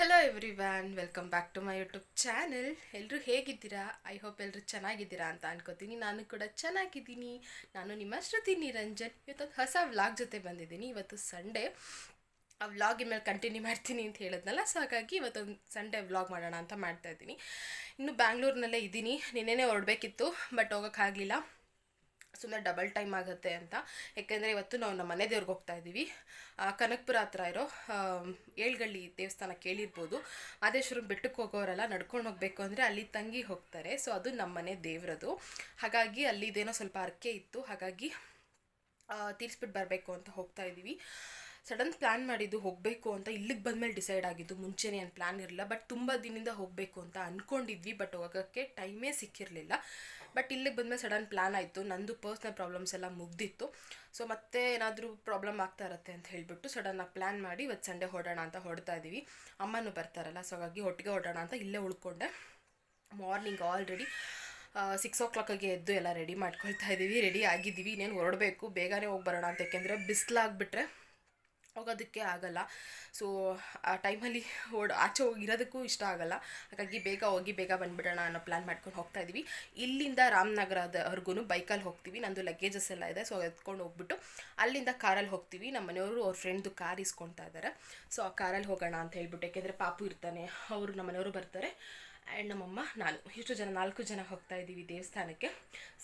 Hello everyone welcome back to my YouTube channel ಎಲ್ಲರೂ ಹೇಗಿದ್ದೀರಾ? I hope ಎಲ್ಲರೂ ಚೆನ್ನಾಗಿದ್ದೀರಾ ಅಂತ ಅನ್ಕೋತೀನಿ. ನಾನು ಕೂಡ ಚೆನ್ನಾಗಿದ್ದೀನಿ. ನಾನು ನಿಮ್ಮ ಶ್ರುತಿ ನಿರಂಜನ್. ಇವತ್ತು ಹೊಸ ವ್ಲಾಗ್ ಜೊತೆ ಬಂದಿದ್ದೀನಿ. ಇವತ್ತು ಸಂಡೇ ಆ ವ್ಲಾಗ್ ಇನ್ಮೇಲೆ ಕಂಟಿನ್ಯೂ ಮಾಡ್ತೀನಿ ಅಂತ ಹೇಳಿದ್ನಲ್ಲ ಸೊ ಹಾಗಾಗಿ ಇವತ್ತೊಂದು ಸಂಡೇ ವ್ಲಾಗ್ ಮಾಡೋಣ ಅಂತ ಮಾಡ್ತಾ ಇದ್ದೀನಿ. ಇನ್ನು ಬ್ಯಾಂಗ್ಳೂರಿನಲ್ಲೇ ಇದ್ದೀನಿ. ನಿನ್ನೆನೇ ಹೊರಡಬೇಕಿತ್ತು ಬಟ್ ಹೋಗೋಕ್ಕಾಗಲಿಲ್ಲ. ಸುಮ್ಮನೆ ಡಬಲ್ ಟೈಮ್ ಆಗುತ್ತೆ ಅಂತ. ಯಾಕೆಂದರೆ ಇವತ್ತು ನಾವು ನಮ್ಮ ಮನೆ ದೇವ್ರಿಗೆ ಹೋಗ್ತಾ ಇದ್ದೀವಿ. ಕನಕಪುರ ಹತ್ರ ಇರೋ ಏಳ್ಗಳ್ಳಿ ದೇವಸ್ಥಾನ ಕೇಳಿರ್ಬೋದು. ಮಾದೇಶ್ವರನ ಬೆಟ್ಟಕ್ಕೆ ಹೋಗೋರೆಲ್ಲ ನಡ್ಕೊಂಡು ಹೋಗಬೇಕು ಅಂದರೆ ಅಲ್ಲಿ ತಂಗಿ ಹೋಗ್ತಾರೆ. ಸೊ ಅದು ನಮ್ಮ ಮನೆ ದೇವ್ರದು. ಹಾಗಾಗಿ ಅಲ್ಲಿದೇನೋ ಸ್ವಲ್ಪ ಅರ್ಕೆ ಇತ್ತು. ಹಾಗಾಗಿ ತೀರಿಸ್ಬಿಟ್ಟು ಬರಬೇಕು ಅಂತ ಹೋಗ್ತಾ ಇದ್ದೀವಿ. ಸಡನ್ ಪ್ಲ್ಯಾನ್ ಮಾಡಿದ್ದು ಹೋಗಬೇಕು ಅಂತ ಇಲ್ಲಿಗೆ ಬಂದಮೇಲೆ ಡಿಸೈಡ್ ಆಗಿದ್ದು. ಮುಂಚೆನೇ ಏನು ಪ್ಲ್ಯಾನ್ ಇರಲಿಲ್ಲ. ಬಟ್ ತುಂಬ ದಿನದಿಂದ ಹೋಗಬೇಕು ಅಂತ ಅಂದ್ಕೊಂಡಿದ್ವಿ ಬಟ್ ಹೋಗೋಕ್ಕೆ ಟೈಮೇ ಸಿಕ್ಕಿರಲಿಲ್ಲ. ಬಟ್ ಇಲ್ಲಿಗೆ ಬಂದಮೇಲೆ ಸಡನ್ ಪ್ಲ್ಯಾನ್ ಆಯಿತು. ನಂದು ಪರ್ಸ್ನಲ್ ಪ್ರಾಬ್ಲಮ್ಸ್ ಎಲ್ಲ ಮುಗ್ದಿತ್ತು. ಸೊ ಮತ್ತೆ ಏನಾದರೂ ಪ್ರಾಬ್ಲಮ್ ಆಗ್ತಾ ಇರುತ್ತೆ ಅಂತ ಹೇಳಿಬಿಟ್ಟು ಆಗಿ ಪ್ಲ್ಯಾನ್ ಮಾಡಿ ಇವತ್ತು ಸಂಡೇ ಹೊಡೋಣ ಅಂತ ಹೊಡ್ತಾ ಇದ್ದೀವಿ ಅಮ್ಮನೂ ಬರ್ತಾರಲ್ಲ ಸೊ ಹಾಗಾಗಿ ಒಟ್ಟಿಗೆ ಹೊಡೋಣ ಅಂತ ಇಲ್ಲೇ ಉಳ್ಕೊಂಡೆ. ಮಾರ್ನಿಂಗ್ ಆಲ್ರೆಡಿ ಸಿಕ್ಸ್ ಓ ಕ್ಲಾಕಿಗೆ ಎದ್ದು ಎಲ್ಲ ರೆಡಿ ಮಾಡ್ಕೊಳ್ತಾ ಇದ್ದೀವಿ ರೆಡಿ ಆಗಿದ್ದೀವಿ. ಇನ್ನೇನು ಹೊರಡಬೇಕು, ಬೇಗನೆ ಹೋಗಿ ಬರೋಣ ಅಂತ. ಯಾಕೆಂದರೆ ಬಿಸಿಲಾಗ್ಬಿಟ್ರೆ ಹೋಗೋದಕ್ಕೆ ಆಗಲ್ಲ. ಸೊ ಆ ಟೈಮಲ್ಲಿ ಓಡ್ ಆಚೆ ಹೋಗಿರೋದಕ್ಕೂ ಇಷ್ಟ ಆಗಲ್ಲ. ಹಾಗಾಗಿ ಬೇಗ ಹೋಗಿ ಬೇಗ ಬಂದುಬಿಡೋಣ ಅನ್ನೋ ಪ್ಲ್ಯಾನ್ ಮಾಡ್ಕೊಂಡು ಹೋಗ್ತಾ ಇದ್ದೀವಿ ಇಲ್ಲಿಂದ ರಾಮನಗರದವರೆಗೂ ಬೈಕಲ್ಲಿ ಹೋಗ್ತೀವಿ. ನಂದು ಲಗೇಜಸ್ ಎಲ್ಲ ಇದೆ. ಸೊ ಎತ್ಕೊಂಡು ಹೋಗ್ಬಿಟ್ಟು ಅಲ್ಲಿಂದ ಕಾರಲ್ಲಿ ಹೋಗ್ತೀವಿ. ನಮ್ಮ ಮನೆಯವರು ಅವ್ರ ಫ್ರೆಂಡ್ದು ಕಾರ್ ಇಸ್ಕೊಳ್ತಾ ಇದ್ದಾರೆ ಸೊ ಆ ಕಾರಲ್ಲಿ ಹೋಗೋಣ ಅಂತ ಹೇಳ್ಬಿಟ್ಟು, ಯಾಕೆಂದರೆ ಪಾಪು ಇರ್ತಾನೆ, ಅವರು ನಮ್ಮ ಮನೆಯವರು ಬರ್ತಾರೆ. ಆ್ಯಂಡ್ ನಮ್ಮಮ್ಮ, ನಾನು ಇಷ್ಟು ಜನ, ನಾಲ್ಕು ಜನ ಹೋಗ್ತಾ ಇದ್ದೀವಿ ದೇವಸ್ಥಾನಕ್ಕೆ.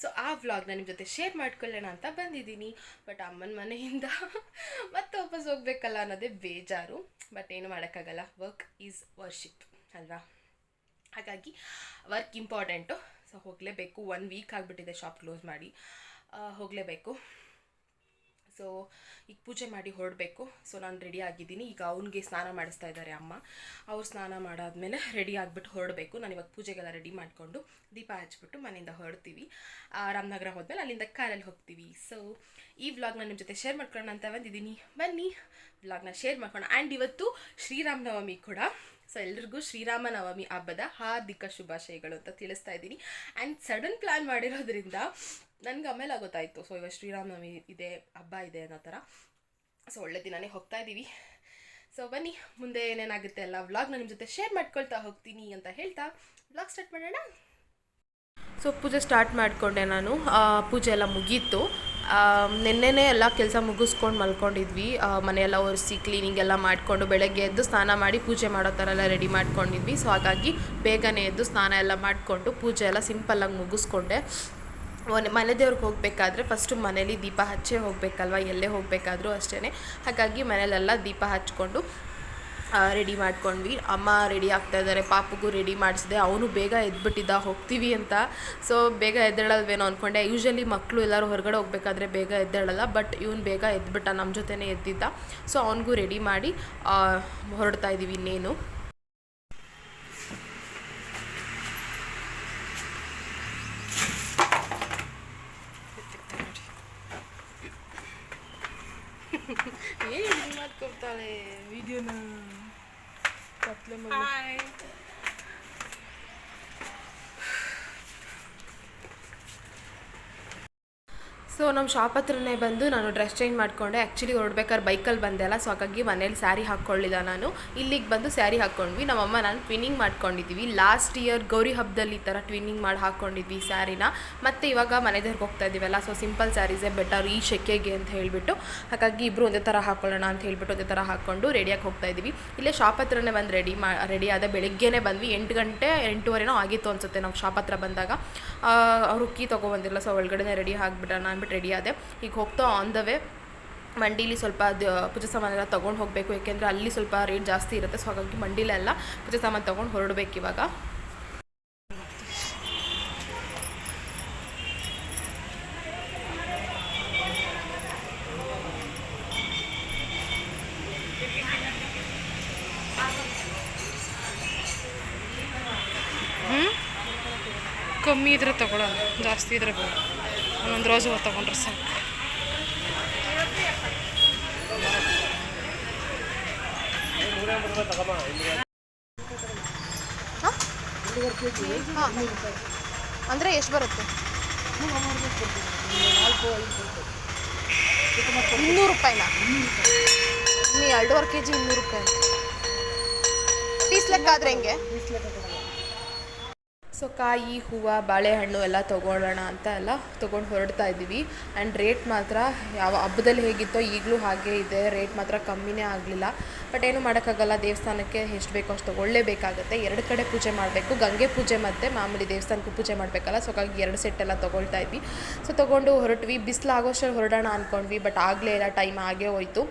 ಸೊ ಆ ವ್ಲಾಗ್ನ ನಿಮ್ಮ ಜೊತೆ ಶೇರ್ ಮಾಡ್ಕೊಳ್ಳೋಣ ಅಂತ ಬಂದಿದ್ದೀನಿ. ಬಟ್ ಅಮ್ಮನ ಮನೆಯಿಂದ ಮತ್ತೆ ವಾಪಸ್ ಹೋಗ್ಬೇಕಲ್ಲ ಅನ್ನೋದೇ ಬೇಜಾರು. ಬಟ್ ಏನು ಮಾಡೋಕ್ಕಾಗಲ್ಲ. ವರ್ಕ್ ಈಸ್ ವರ್ಷಿಪ್ ಅಲ್ವಾ? ಹಾಗಾಗಿ ವರ್ಕ್ ಇಂಪಾರ್ಟೆಂಟು ಸೊ ಹೋಗಲೇಬೇಕು. ಒನ್ ವೀಕ್ ಆಗಿಬಿಟ್ಟಿದೆ ಶಾಪ್ ಕ್ಲೋಸ್ ಮಾಡಿ. ಹೋಗಲೇಬೇಕು. ಸೊ ಈಗ ಪೂಜೆ ಮಾಡಿ ಹೊರಡಬೇಕು. ಸೊ ನಾನು ರೆಡಿ ಆಗಿದ್ದೀನಿ. ಈಗ ಅವನಿಗೆ ಸ್ನಾನ ಮಾಡಿಸ್ತಾ ಇದ್ದಾರೆ ಅಮ್ಮ. ಅವ್ರು ಸ್ನಾನ ಮಾಡಾದ್ಮೇಲೆ ರೆಡಿ ಆಗಿಬಿಟ್ಟು ಹೊರಡಬೇಕು. ನಾನು ಇವಾಗ ಪೂಜೆಗೆಲ್ಲ ರೆಡಿ ಮಾಡಿಕೊಂಡು ದೀಪ ಹಚ್ಚಿಬಿಟ್ಟು ಮನೆಯಿಂದ ಹೊರಡ್ತೀವಿ. ರಾಮನಗರ ಹೋದ್ಮೇಲೆ ಅಲ್ಲಿಂದ ಕಾರಲ್ಲಿ ಹೋಗ್ತೀವಿ. ಸೊ ಈ ವ್ಲಾಗ್ನ ನಿಮ್ಮ ಜೊತೆ ಶೇರ್ ಮಾಡ್ಕೊಳ್ಳೋಣ ಅಂತ ಬಂದಿದ್ದೀನಿ. ಬನ್ನಿ. ವ್ಲಾಗ್ನ ಶೇರ್ ಮಾಡ್ಕೊಳ್ಳೋಣ. ಆ್ಯಂಡ್ ಇವತ್ತು ಶ್ರೀರಾಮನವಮಿ ಕೂಡ. ಸೊ ಎಲ್ರಿಗೂ ಶ್ರೀರಾಮನವಮಿ ಹಬ್ಬದ ಹಾರ್ದಿಕ ಶುಭಾಶಯಗಳು ಅಂತ ತಿಳಿಸ್ತಾ ಇದ್ದೀನಿ. ಆ್ಯಂಡ್ ಸಡನ್ ಪ್ಲ್ಯಾನ್ ಮಾಡಿರೋದ್ರಿಂದ ನನಗೆ ಆಮೇಲೆ ಗೊತ್ತಾಯಿತು. ಸೊ ಇವಾಗ ಶ್ರೀರಾಮನವಮಿ ಇದೆ, ಹಬ್ಬ ಇದೆ ಅನ್ನೋ ಥರ. ಸೊ ಒಳ್ಳೆ ದಿನನೇ ಹೋಗ್ತಾ ಇದ್ದೀವಿ ಸೊ ಬನ್ನಿ, ಮುಂದೆ ಏನೇನಾಗುತ್ತೆ ಎಲ್ಲ ವ್ಲಾಗ್ನ ನಿಮ್ಮ ಜೊತೆ ಶೇರ್ ಮಾಡ್ಕೊಳ್ತಾ ಹೋಗ್ತೀನಿ ಅಂತ ಹೇಳ್ತಾ ವ್ಲಾಗ್ ಸ್ಟಾರ್ಟ್ ಮಾಡೋಣ. ಸೊ ಪೂಜೆ ಸ್ಟಾರ್ಟ್ ಮಾಡಿಕೊಂಡೆ ನಾನು. ಪೂಜೆ ಎಲ್ಲ ಮುಗೀತು. ನಿನ್ನೆನೇ ಎಲ್ಲ ಕೆಲಸ ಮುಗಿಸ್ಕೊಂಡು ಮಲ್ಕೊಂಡಿದ್ವಿ. ಮನೆಯೆಲ್ಲ ಒರೆಸಿ ಕ್ಲೀನಿಂಗ್ ಎಲ್ಲ ಮಾಡಿಕೊಂಡು ಬೆಳಗ್ಗೆ ಎದ್ದು ಸ್ನಾನ ಮಾಡಿ ಪೂಜೆ ಮಾಡೋ ಥರ ಎಲ್ಲ ರೆಡಿ ಮಾಡ್ಕೊಂಡಿದ್ವಿ. ಸೊ ಹಾಗಾಗಿ ಬೇಗನೆ ಎದ್ದು ಸ್ನಾನ ಎಲ್ಲ ಮಾಡಿಕೊಂಡು ಪೂಜೆ ಎಲ್ಲ ಸಿಂಪಲ್ಲಾಗಿ ಮುಗಿಸ್ಕೊಂಡೆ. ಮನೆ ದೇವ್ರಿಗೆ ಹೋಗಬೇಕಾದ್ರೆ ಫಸ್ಟು ಮನೇಲಿ ದೀಪ ಹಚ್ಚೇ ಹೋಗಬೇಕಲ್ವ? ಎಲ್ಲೇ ಹೋಗಬೇಕಾದ್ರೂ ಅಷ್ಟೇ ಹಾಗಾಗಿ ಮನೇಲೆಲ್ಲ ದೀಪ ಹಚ್ಕೊಂಡು ರೆಡಿ ಮಾಡ್ಕೊಂಡ್ವಿ. ಅಮ್ಮ ರೆಡಿ ಆಗ್ತಾ ಇದ್ದಾರೆ ಪಾಪಗೂ ರೆಡಿ ಮಾಡಿಸಿದೆ. ಅವನು ಬೇಗ ಎದ್ಬಿಟ್ಟಿದ್ದ, ಹೋಗ್ತೀವಿ ಅಂತ. ಸೊ ಬೇಗ ಎದ್ದೇಳಲ್ವೇನೋ ಅಂದ್ಕೊಂಡೆ ಯೂಶ್ವಲಿ ಮಕ್ಕಳು ಎಲ್ಲರೂ ಹೊರಗಡೆ ಹೋಗ್ಬೇಕಾದ್ರೆ ಬೇಗ ಎದ್ದೇಳಲ್ಲ ಬಟ್ ಇವನು ಬೇಗ ಎದ್ಬಿಟ್ಟ ನಮ್ಮ ಜೊತೆನೇ ಎದ್ದಿದ್ದ. ಸೊ ಅವನಿಗೂ ರೆಡಿ ಮಾಡಿ ಹೊರಡ್ತಾ ಇದ್ದೀವಿ ಇನ್ನೇನು. tali video na tatlo mag- so ನಮ್ಮ ಶಾಪ್ ಹತ್ರನೇ ಬಂದು ನಾನು ಡ್ರೆಸ್ ಚೇಂಜ್ ಮಾಡಿಕೊಂಡೆ. ಆ್ಯಕ್ಚುಲಿ ಹೊರಡ್ಬೇಕಾದ್ರೆ ಬೈಕಲ್ಲಿ ಬಂದೆ ಅಲ್ಲ ಸೊ ಹಾಗಾಗಿ ಮನೇಲಿ ಸ್ಯಾರಿ ಹಾಕ್ಕೊಳ್ಳಿಲ್ಲ ನಾನು. ಇಲ್ಲಿಗೆ ಬಂದು ಸ್ಯಾರಿ ಹಾಕ್ಕೊಂಡ್ವಿ. ನಮ್ಮಮ್ಮ ನಾನು ಟ್ವಿನ್ನಿಂಗ್ ಮಾಡ್ಕೊಂಡಿದ್ದೀವಿ ಲಾಸ್ಟ್ ಇಯರ್ ಗೌರಿ ಹಬ್ಬದಲ್ಲಿ ಈ ಥರ ಟ್ವಿನ್ನಿಂಗ್ ಮಾಡಿ ಹಾಕ್ಕೊಂಡಿದ್ವಿ ಸ್ಯಾರಿನ ಮತ್ತು ಇವಾಗ ಮನೆದೇವ್ರಿಗೆ ಹೋಗ್ತಾ ಇದ್ದೀವಲ್ಲ ಸೊ ಸಿಂಪಲ್ ಸ್ಯಾರೀಸೇ ಬೆಟರ್ ಈ ಶೆಕೆಗೆ ಅಂತ ಹೇಳಿಬಿಟ್ಟು. ಹಾಗಾಗಿ ಇಬ್ಬರು ಒಂದೇ ಥರ ಹಾಕ್ಕೊಳ್ಳೋಣ ಅಂತ ಹೇಳಿಬಿಟ್ಟು ಒಂದೇ ಥರ ಹಾಕ್ಕೊಂಡು ರೆಡಿಯಾಗಿ ಹೋಗ್ತಾ ಇದ್ದೀವಿ ಇಲ್ಲೇ ಶಾಪ್ ಹತ್ರನೇ ಬಂದು ರೆಡಿ ಮಾ ರೆಡಿ ಆದ ಬೆಳಿಗ್ಗೆನೇ ಬಂದ್ವಿ. ಎಂಟು ಗಂಟೆ, ಎಂಟೂವರೆನೋ ಆಗಿತ್ತು ಅನ್ಸುತ್ತೆ ನಾವು ಶಾಪ್ ಹತ್ರ ಬಂದಾಗ. ಅವ್ರು ಉಕ್ಕಿ ತೊಗೊಬಂದಿರಲ್ಲ ಸೊ ಒಳಗಡೆ ರೆಡಿ ಆಗಿಬಿಡೋಣ ಅಂದ್ಬಿಟ್ಟು ರೆಡಿ ಆದೆ. ಈಗ ಹೋಗ್ತಾ ಆನ್ ದ ವೇ ಮಂಡಿಲಿ ಸ್ವಲ್ಪ ಪೂಜೆ ಸಾಮಾನೆಲ್ಲ ತೊಗೊಂಡು ಹೋಗಬೇಕು ಯಾಕೆಂದರೆ ಅಲ್ಲಿ ಸ್ವಲ್ಪ ರೇಟ್ ಜಾಸ್ತಿ ಇರುತ್ತೆ ಸೊ ಹಾಗಾಗಿ ಮಂಡಿಲೆಲ್ಲ ಪೂಜೆ ಸಾಮಾನು ತೊಗೊಂಡು ಹೊರಡ್ಬೇಕು ಇವಾಗ. ಕಮ್ಮಿ ಇದ್ರೆ ತಗೊಳ್ಳೋಣ ಜಾಸ್ತಿ ಇದ್ರೆ ಬೇಡ. ಒಂದೊಂದು ರೋಸು ಹೂವು ತೊಗೊಂಡ್ರೆ ಸಾಕು ಅಂದರೆ ಎಷ್ಟು ಬರುತ್ತೆ? ಇನ್ನೂರು ರೂಪಾಯಿನ? ನೀ ಎರಡೂವರೆ ಕೆ ಜಿ ಇನ್ನೂರು ರೂಪಾಯಿ ಪೀಸ್ ಲೆಕ್ಕ ಆದ್ರೆ ಹೆಂಗೆ? ಸೊ ಕಾಯಿ, ಹೂವು, ಬಾಳೆಹಣ್ಣು ಎಲ್ಲ ತೊಗೊಳ್ಳೋಣ ಅಂತ ಎಲ್ಲ ತೊಗೊಂಡು ಹೊರಡ್ತಾ ಇದ್ದೀವಿ. ಆ್ಯಂಡ್ ರೇಟ್ ಮಾತ್ರ ಯಾವ ಹಬ್ಬದಲ್ಲಿ ಹೇಗಿತ್ತೋ ಈಗಲೂ ಹಾಗೆ ಇದೆ. ರೇಟ್ ಮಾತ್ರ ಕಮ್ಮಿನೇ ಆಗಲಿಲ್ಲ. ಬಟ್ ಏನು ಮಾಡೋಕ್ಕಾಗಲ್ಲ. ದೇವಸ್ಥಾನಕ್ಕೆ ಎಷ್ಟು ಬೇಕೋ ಅಷ್ಟು ತೊಗೊಳ್ಳೇಬೇಕಾಗುತ್ತೆ. ಎರಡು ಕಡೆ ಪೂಜೆ ಮಾಡಬೇಕು. ಗಂಗೆ ಪೂಜೆ ಮತ್ತು ಮಾಮೂಲಿ ದೇವಸ್ಥಾನಕ್ಕೂ ಪೂಜೆ ಮಾಡಬೇಕಲ್ಲ. ಸೊ ಹಾಗಾಗಿ ಎರಡು ಸೆಟ್ಟೆಲ್ಲ ತೊಗೊಳ್ತಾ ಇದ್ವಿ. ಸೊ ತೊಗೊಂಡು ಹೊರಟ್ವಿ. ಬಿಸಿಲು ಆಗೋಷ್ಟರಲ್ಲಿ ಹೊರಡೋಣ ಅಂದ್ಕೊಂಡ್ವಿ ಬಟ್ ಆಗಲೇ ಇಲ್ಲ ಟೈಮ್ ಆಗೇ ಹೋಯಿತು.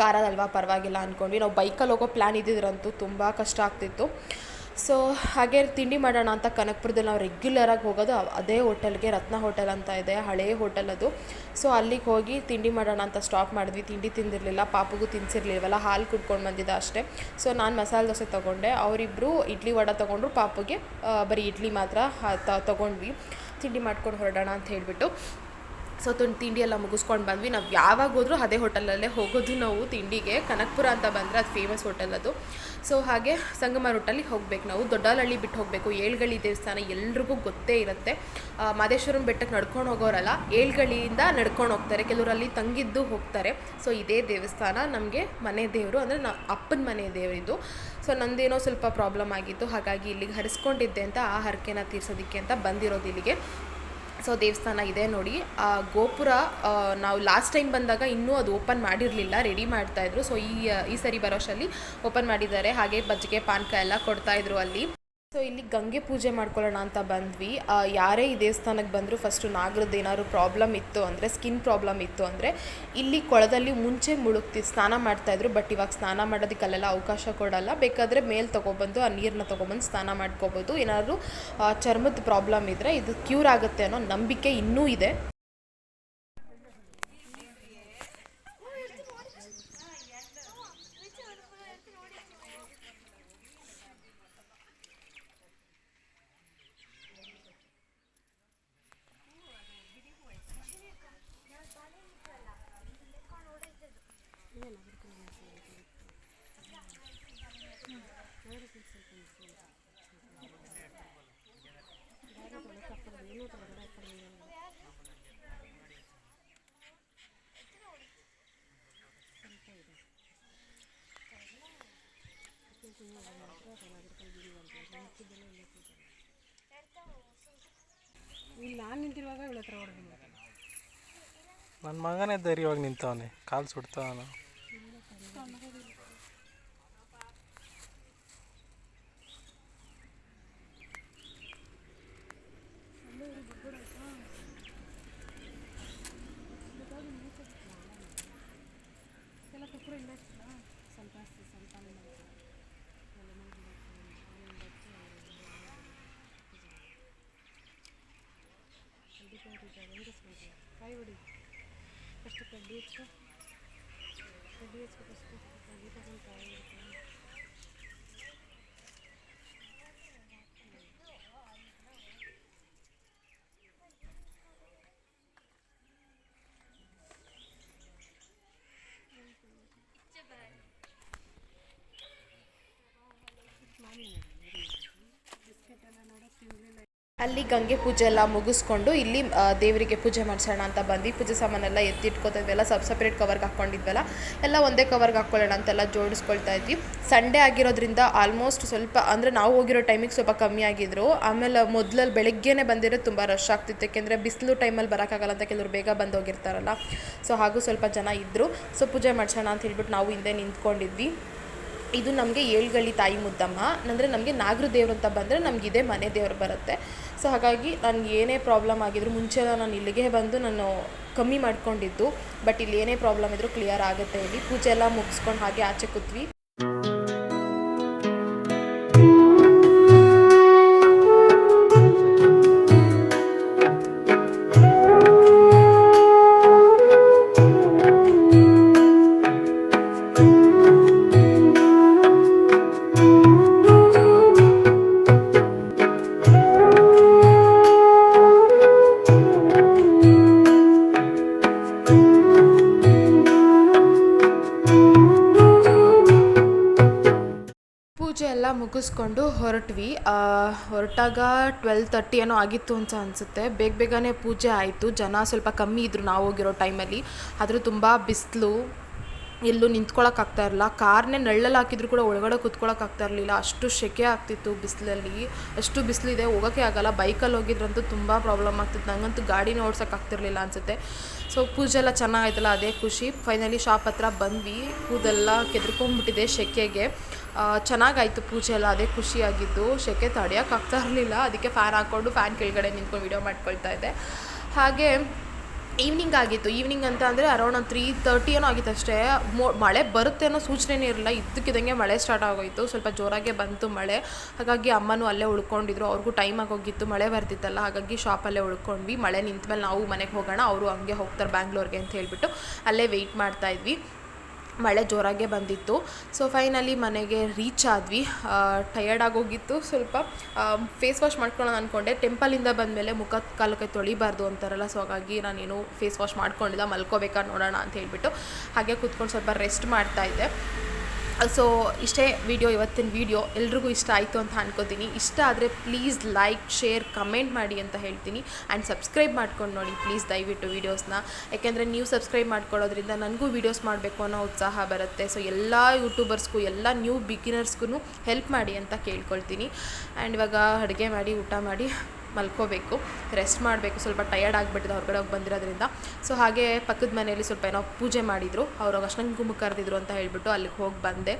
ಕಾರದಲ್ವಾ ಪರವಾಗಿಲ್ಲ ಅಂದ್ಕೊಂಡ್ವಿ ನಾವು ಬೈಕಲ್ಲಿ ಹೋಗೋ ಪ್ಲ್ಯಾನ್ ಇದ್ದಿದ್ರಂತೂ ತುಂಬ ಕಷ್ಟ ಆಗ್ತಿತ್ತು. ಸೊ ಹಾಗೆ ತಿಂಡಿ ಮಾಡೋಣ ಅಂತ ಕನಕಪುರದಲ್ಲಿ ನಾವು ರೆಗ್ಯುಲರಾಗಿ ಹೋಗೋದು ಅದೇ ಹೋಟೆಲ್ಗೆ ರತ್ನ ಹೋಟೆಲ್ ಅಂತ ಇದೆ, ಹಳೇ ಹೋಟೆಲ್ ಅದು. ಸೊ ಅಲ್ಲಿಗೆ ಹೋಗಿ ತಿಂಡಿ ಮಾಡೋಣ ಅಂತ ಸ್ಟಾಪ್ ಮಾಡಿದ್ವಿ. ತಿಂಡಿ ತಿಂದಿರಲಿಲ್ಲ, ಪಾಪಗೂ ತಿನ್ಸಿರ್ಲಿಲ್ವಲ್ಲ, ಹಾಲು ಕುಡ್ಕೊಂಡು ಬಂದಿದ್ದ ಅಷ್ಟೇ. ಸೊ ನಾನು ಮಸಾಲೆ ದೋಸೆ ತೊಗೊಂಡೆ. ಅವರಿಬ್ಬರು ಇಡ್ಲಿ ವಡ ತೊಗೊಂಡ್ರು, ಪಾಪುಗೆ ಬರೀ ಇಡ್ಲಿ ಮಾತ್ರ ತೊಗೊಂಡ್ವಿ. ತಿಂಡಿ ಮಾಡ್ಕೊಂಡು ಹೊರಡೋಣ ಅಂತ ಹೇಳಿಬಿಟ್ಟು. ಸೊ ತಿಂಡಿ ಎಲ್ಲ ಮುಗಿಸ್ಕೊಂಡು ಬಂದ್ವಿ. ನಾವು ಯಾವಾಗ ಹೋದರೂ ಅದೇ ಹೋಟೆಲಲ್ಲೇ ಹೋಗೋದು ನಾವು ತಿಂಡಿಗೆ. ಕನಕಪುರ ಅಂತ ಬಂದರೆ ಅದು ಫೇಮಸ್ ಹೋಟೆಲ್ ಅದು. ಸೊ ಹಾಗೆ ಸಂಗಮ ರೋಟಲ್ಲಿ ಹೋಗ್ಬೇಕು ನಾವು. ದೊಡ್ಡಲಹಳ್ಳಿ ಬಿಟ್ಟು ಹೋಗಬೇಕು. ಏಳ್ಗಳಿ ದೇವಸ್ಥಾನ ಎಲ್ರಿಗೂ ಗೊತ್ತೇ ಇರುತ್ತೆ. ಮಾದೇಶ್ವರಂ ಬೆಟ್ಟಕ್ಕೆ ನಡ್ಕೊಂಡು ಹೋಗೋರಲ್ಲ ಏಳ್ಗಳಿಯಿಂದ ನಡ್ಕೊಂಡು ಹೋಗ್ತಾರೆ. ಕೆಲವರು ಅಲ್ಲಿ ತಂಗಿದ್ದು ಹೋಗ್ತಾರೆ. ಸೊ ಇದೇ ದೇವಸ್ಥಾನ ನಮಗೆ ಮನೆ ದೇವರು. ಅಂದರೆ ನಾ, ಅಪ್ಪನ ಮನೆ ದೇವರಿದು. ಸೊ ನಂದೇನೋ ಸ್ವಲ್ಪ ಪ್ರಾಬ್ಲಮ್ ಆಗಿತ್ತು. ಹಾಗಾಗಿ ಇಲ್ಲಿಗೆ ಹರಿಸ್ಕೊಂಡಿದ್ದೆ ಅಂತ ಆ ಹರಕೆನ ತೀರ್ಸೋದಕ್ಕೆ ಅಂತ ಬಂದಿರೋದು ಇಲ್ಲಿಗೆ. ಸೊ ದೇವಸ್ಥಾನ ಇದೆ ನೋಡಿ. ಆ ಗೋಪುರ ನಾವು ಲಾಸ್ಟ್ ಟೈಮ್ ಬಂದಾಗ ಇನ್ನೂ ಅದು ಓಪನ್ ಮಾಡಿರಲಿಲ್ಲ ರೆಡಿ ಮಾಡ್ತಾಯಿದ್ರು ಸೊ ಈ ಈ ಸರಿ ಬರೋಷಲ್ಲಿ ಓಪನ್ ಮಾಡಿದ್ದಾರೆ. ಹಾಗೆ ಬಜ್ಜಿಗೆ ಪಾನಕ ಎಲ್ಲ ಕೊಡ್ತಾಯಿದ್ರು ಅಲ್ಲಿ. ಸೊ ಇಲ್ಲಿ ಗಂಗೆ ಪೂಜೆ ಮಾಡ್ಕೊಳ್ಳೋಣ ಅಂತ ಬಂದ್ವಿ. ಯಾರೇ ಈ ದೇವಸ್ಥಾನಕ್ಕೆ ಬಂದರೂ ಫಸ್ಟು ನಾಗರದ್ದು ಏನಾದ್ರು ಪ್ರಾಬ್ಲಮ್ ಇತ್ತು ಅಂದರೆ ಸ್ಕಿನ್ ಪ್ರಾಬ್ಲಮ್ ಇತ್ತು ಅಂದರೆ, ಇಲ್ಲಿ ಕೊಳದಲ್ಲಿ ಮುಂಚೆ ಮುಳುಗ್ತಿ, ಸ್ನಾನ ಮಾಡ್ತಾಯಿದ್ರು ಬಟ್ ಇವಾಗ ಸ್ನಾನ ಮಾಡೋದಕ್ಕೆಲ್ಲ ಅವಕಾಶ ಕೊಡಲ್ಲ. ಬೇಕಾದರೆ ಮೇಲೆ ತೊಗೊಬಂದು, ಆ ನೀರನ್ನ ತೊಗೊಬಂದು ಸ್ನಾನ ಮಾಡ್ಕೋಬೋದು. ಏನಾದರೂ ಚರ್ಮದ ಪ್ರಾಬ್ಲಮ್ ಇದ್ದರೆ ಇದು ಕ್ಯೂರ್ ಆಗುತ್ತೆ ಅನ್ನೋ ನಂಬಿಕೆ ಇನ್ನೂ ಇದೆ. ನನ್ನ ಮಗನೇ ಧೈರ್ಯವಾಗಿ ನಿಂತವನೆ ಕಾಲು ಸುಡ್ತಾವನು. ఫస్ట్ పెద్ద ఇచ్చుకో పెద్ద ఇచ్చుకో ఫస్ట్ పెద్ద తగ్గుతాయి Thank you. ಅಲ್ಲಿ ಗಂಗೆ ಪೂಜೆ ಎಲ್ಲ ಮುಗಿಸ್ಕೊಂಡು ಇಲ್ಲಿ ದೇವರಿಗೆ ಪೂಜೆ ಮಾಡಿಸೋಣ ಅಂತ ಬಂದು ಪೂಜೆ ಸಾಮಾನೆಲ್ಲ ಎಲ್ಲ ಸಬ್ ಸಪ್ರೇಟ್ ಕವರ್ಗೆ ಹಾಕ್ಕೊಂಡಿದ್ವಲ್ಲ, ಎಲ್ಲ ಒಂದೇ ಕವರ್ಗೆ ಹಾಕ್ಕೊಳ್ಳೋಣ ಅಂತೆಲ್ಲ ಜೋಡಿಸ್ಕೊಳ್ತಾ ಇದ್ವಿ. ಸಂಡೇ ಆಗಿರೋದ್ರಿಂದ ಆಲ್ಮೋಸ್ಟ್ ಸ್ವಲ್ಪ, ಅಂದರೆ ನಾವು ಹೋಗಿರೋ ಟೈಮಿಗೆ ಸ್ವಲ್ಪ ಕಮ್ಮಿ ಆಗಿದ್ರು. ಆಮೇಲೆ ಮೊದಲಲ್ಲಿ ಬೆಳಗ್ಗೆನೇ ಬಂದಿರೋ ತುಂಬ ರಶ್ ಆಗ್ತಿತ್ತು. ಯಾಕೆಂದರೆ ಬಿಸಿಲು ಟೈಮಲ್ಲಿ ಬರೋಕ್ಕಾಗಲ್ಲ ಅಂತ ಕೆಲವರು ಬೇಗ ಬಂದು ಹೋಗಿರ್ತಾರಲ್ಲ. ಸೊ ಹಾಗೂ ಸ್ವಲ್ಪ ಜನ ಇದ್ದರು ಸೊ ಪೂಜೆ ಮಾಡ್ಸೋಣ ಅಂತ ಹೇಳ್ಬಿಟ್ಟು ನಾವು ಹಿಂದೆ ನಿಂತ್ಕೊಂಡಿದ್ವಿ. ಇದು ನಮಗೆ ಏಳ್ಗಳಿ ತಾಯಿ ಮುದ್ದಮ್ಮ. ಅಂದರೆ ನಮಗೆ ನಾಗರ ದೇವ್ರು ಅಂತ ಬಂದರೆ ನಮ್ಗೆ ಇದೇ ಮನೆ ದೇವ್ರು ಬರುತ್ತೆ. ಸೊ ಹಾಗಾಗಿ ನನಗೆ ಏನೇ ಪ್ರಾಬ್ಲಮ್ ಆಗಿದ್ರು ಮುಂಚೆ ನಾನು ಇಲ್ಲಿಗೆ ಬಂದು ನಾನು ಕಮ್ಮಿ ಮಾಡಿಕೊಂಡಿದ್ದು. ಬಟ್ ಇಲ್ಲಿ ಏನೇ ಪ್ರಾಬ್ಲಮ್ ಇದ್ದರೂ ಕ್ಲಿಯರ್ ಆಗುತ್ತೆ ಇಲ್ಲಿ ಪೂಜೆ ಎಲ್ಲ ಮುಗಿಸ್ಕೊಂಡು ಹಾಗೆ ಆಚೆ ಕೂತ್ವಿ. ಮುಗಿಸ್ಕೊಂಡು ಹೊರಟ್ವಿ. ಹೊರಟಾಗ ಟ್ವೆಲ್ ತರ್ಟಿ ಏನೋ ಆಗಿತ್ತು ಅಂತ ಅನಿಸುತ್ತೆ. ಬೇಗ ಬೇಗನೆ ಪೂಜೆ ಆಯಿತು. ಜನ ಸ್ವಲ್ಪ ಕಮ್ಮಿ ಇದ್ದರು ನಾವು ಹೋಗಿರೋ ಟೈಮಲ್ಲಿ ಆದರೂ ತುಂಬ ಬಿಸಿಲು ಎಲ್ಲೂ ನಿಂತ್ಕೊಳ್ಳೋಕ್ಕಾಗ್ತಾ ಇರಲಿಲ್ಲ. ಕಾರ್ನೇ ನೆರಳಲ್ಲಿ ಹಾಕಿದ್ರು ಕೂಡ ಒಳಗಡೆ ಕೂತ್ಕೊಳ್ಳೋಕ್ಕಾಗ್ತಾ ಇರಲಿಲ್ಲ. ಅಷ್ಟು ಸೆಕೆ ಆಗ್ತಿತ್ತು ಬಿಸಿಲಲ್ಲಿ. ಅಷ್ಟು ಬಿಸಿಲಿದೆ, ಹೋಗೋಕ್ಕೆ ಆಗಲ್ಲ. ಬೈಕಲ್ಲಿ ಹೋಗಿದ್ರಂತೂ ತುಂಬ ಪ್ರಾಬ್ಲಮ್ ಆಗ್ತಿತ್ತು. ನನಗಂತೂ ಗಾಡಿನ ಓಡ್ಸೋಕ್ಕಾಗ್ತಿರ್ಲಿಲ್ಲ ಅನಿಸುತ್ತೆ. ಸೊ ಪೂಜೆ ಎಲ್ಲ ಚೆನ್ನಾಗಾಯ್ತಲ್ಲ, ಅದೇ ಖುಷಿ. ಫೈನಲಿ ಶಾಪ್ ಹತ್ರ ಬಂದ್ವಿ. ಕೂದೆಲ್ಲ ಕೆದ್ರಿಕೊಂಡ್ಬಿಟ್ಟಿದೆ ಸೆಕೆಗೆ ಚೆನ್ನಾಗಾಯಿತು ಚೆನ್ನಾಗಾಯ್ತು ಪೂಜೆ ಎಲ್ಲ, ಅದೇ ಖುಷಿಯಾಗಿದ್ದು. ಸೆಕೆ ತಡೆಯೋಕ್ಕಾಗ್ತಾ ಇರಲಿಲ್ಲ. ಅದಕ್ಕೆ ಫ್ಯಾನ್ ಹಾಕ್ಕೊಂಡು ಫ್ಯಾನ್ ಕೆಳಗಡೆ ನಿಂತ್ಕೊಂಡು ವಿಡಿಯೋ ಮಾಡ್ಕೊಳ್ತಾ ಇದ್ದೆ. ಹಾಗೆ ಈವ್ನಿಂಗ್ ಆಗಿತ್ತು. ಈವ್ನಿಂಗ್ ಅಂತ ಅಂದರೆ ಅರೌಂಡ್ ಒಂದು ತ್ರೀ ತರ್ಟಿ ಏನೋ ಆಗಿತ್ತು ಅಷ್ಟೇ. ಮೋ, ಮಳೆ ಬರುತ್ತೆ ಅನ್ನೋ ಸೂಚನೆನೇ ಇರಲಿಲ್ಲ. ಇದ್ದಕ್ಕಿದ್ದಂಗೆ ಮಳೆ ಸ್ಟಾರ್ಟ್ ಆಗೋಯಿತು. ಸ್ವಲ್ಪ ಜೋರಾಗೆ ಬಂತು ಮಳೆ. ಹಾಗಾಗಿ ಅಮ್ಮನೂ ಅಲ್ಲೇ ಉಳ್ಕೊಂಡಿದ್ರು. ಅವ್ರಿಗೂ ಟೈಮ್ ಆಗೋಗಿತ್ತು. ಮಳೆ ಬರ್ತಿತ್ತಲ್ಲ. ಹಾಗಾಗಿ ಶಾಪಲ್ಲೇ ಉಳ್ಕೊಂಡ್ವಿ. ಮಳೆ ನಿಂತ ಮೇಲೆ ನಾವು ಮನೆಗೆ ಹೋಗೋಣ. ಅವರು ಹಂಗೆ ಹೋಗ್ತಾರೆ ಬ್ಯಾಂಗ್ಳೂರ್ಗೆ ಅಂತ ಹೇಳಿಬಿಟ್ಟು ಅಲ್ಲೇ ವೆಯ್ಟ್ ಮಾಡ್ತಾ ಇದ್ವಿ. ಮಳೆ ಜೋರಾಗೆ ಬಂದಿತ್ತು. ಸೊ ಫೈನಲಿ ಮನೆಗೆ ರೀಚ್ ಆದ್ವಿ. ಟಯರ್ಡ್ ಆಗೋಗಿತ್ತು ಸ್ವಲ್ಪ ಫೇಸ್ ವಾಶ್ ಮಾಡ್ಕೊಳ್ಳೋಣ ಅಂದ್ಕೊಂಡೆ ಟೆಂಪಲಿಂದ ಬಂದಮೇಲೆ ಮುಖ ಕಾಲಕ್ಕೆ ತೊಳಿಬಾರ್ದು ಅಂತಾರಲ್ಲ ಸೊ ಹಾಗಾಗಿ ನಾನೇನು ಫೇಸ್ ವಾಶ್ ಮಾಡ್ಕೊಂಡಿಲ್ಲ. ಮಲ್ಕೋಬೇಕಾ ನೋಡೋಣ ಅಂತ ಹೇಳಿಬಿಟ್ಟು ಹಾಗೆ ಕೂತ್ಕೊಂಡು ಸ್ವಲ್ಪ ರೆಸ್ಟ್ ಮಾಡ್ತಾ ಇದ್ದೆ. ಸೊ ಇಷ್ಟೇ ವಿಡಿಯೋ ಇವತ್ತಿನ ವಿಡಿಯೋ ಎಲ್ರಿಗೂ ಇಷ್ಟ ಆಯಿತು ಅಂತ ಅನ್ಕೋತೀನಿ. ಇಷ್ಟ ಆದರೆ ಪ್ಲೀಸ್ ಲೈಕ್ ಶೇರ್ ಕಮೆಂಟ್ ಮಾಡಿ ಅಂತ ಹೇಳ್ತೀನಿ. ಆ್ಯಂಡ್ ಸಬ್ಸ್ಕ್ರೈಬ್ ಮಾಡ್ಕೊಂಡು ನೋಡಿ ಪ್ಲೀಸ್ ದಯವಿಟ್ಟು ವೀಡಿಯೋಸ್ನ ಯಾಕೆಂದರೆ ನೀವು ಸಬ್ಸ್ಕ್ರೈಬ್ ಮಾಡ್ಕೊಳ್ಳೋದ್ರಿಂದ ನನಗೂ ವೀಡಿಯೋಸ್ ಮಾಡಬೇಕು ಅನ್ನೋ ಉತ್ಸಾಹ ಬರುತ್ತೆ. ಸೊ ಎಲ್ಲ ಯೂಟ್ಯೂಬರ್ಸ್ಗೂ ಎಲ್ಲ ನ್ಯೂ ಬಿಗಿನರ್ಸ್ಗೂ ಹೆಲ್ಪ್ ಮಾಡಿ ಅಂತ ಕೇಳ್ಕೊಳ್ತೀನಿ. ಆ್ಯಂಡ್ ಇವಾಗ ಅಡುಗೆ ಮಾಡಿ, ಊಟ ಮಾಡಿ. ಮಲ್ಕೋಬೇಕು ರೆಸ್ಟ್ ಮಾಡಬೇಕು, ಸ್ವಲ್ಪ ಟಯರ್ಡ್ ಆಗಿಬಿಟ್ಟಿದೆ, ಹೊರಗಡೆ ಹೋಗಿ ಬಂದಿರೋದ್ರಿಂದ. ಸೊ ಹಾಗೆ ಪಕ್ಕದ ಮನೆಯಲ್ಲಿ ಸ್ವಲ್ಪ ಏನೋ ಪೂಜೆ ಮಾಡಿದರು. ಅವರು ಅಷ್ಟೊಂದು ಕುಂಕುಮ ಕರೆದಿದ್ರು ಅಂತ ಹೇಳಿಬಿಟ್ಟು ಅಲ್ಲಿಗೆ ಹೋಗಿ ಬಂದೆ.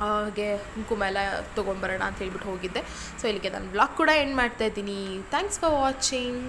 ಹಾಗೆ ಕುಂಕುಮ ಎಲ್ಲ ತೊಗೊಂಬರೋಣ ಅಂತ ಹೇಳ್ಬಿಟ್ಟು ಹೋಗಿದ್ದೆ. ಸೊ ಇಲ್ಲಿಗೆ ನಾನು ಬ್ಲಾಗ್ ಕೂಡ ಎಂಡ್ ಮಾಡ್ತಾ ಇದ್ದೀನಿ. Thanks for watching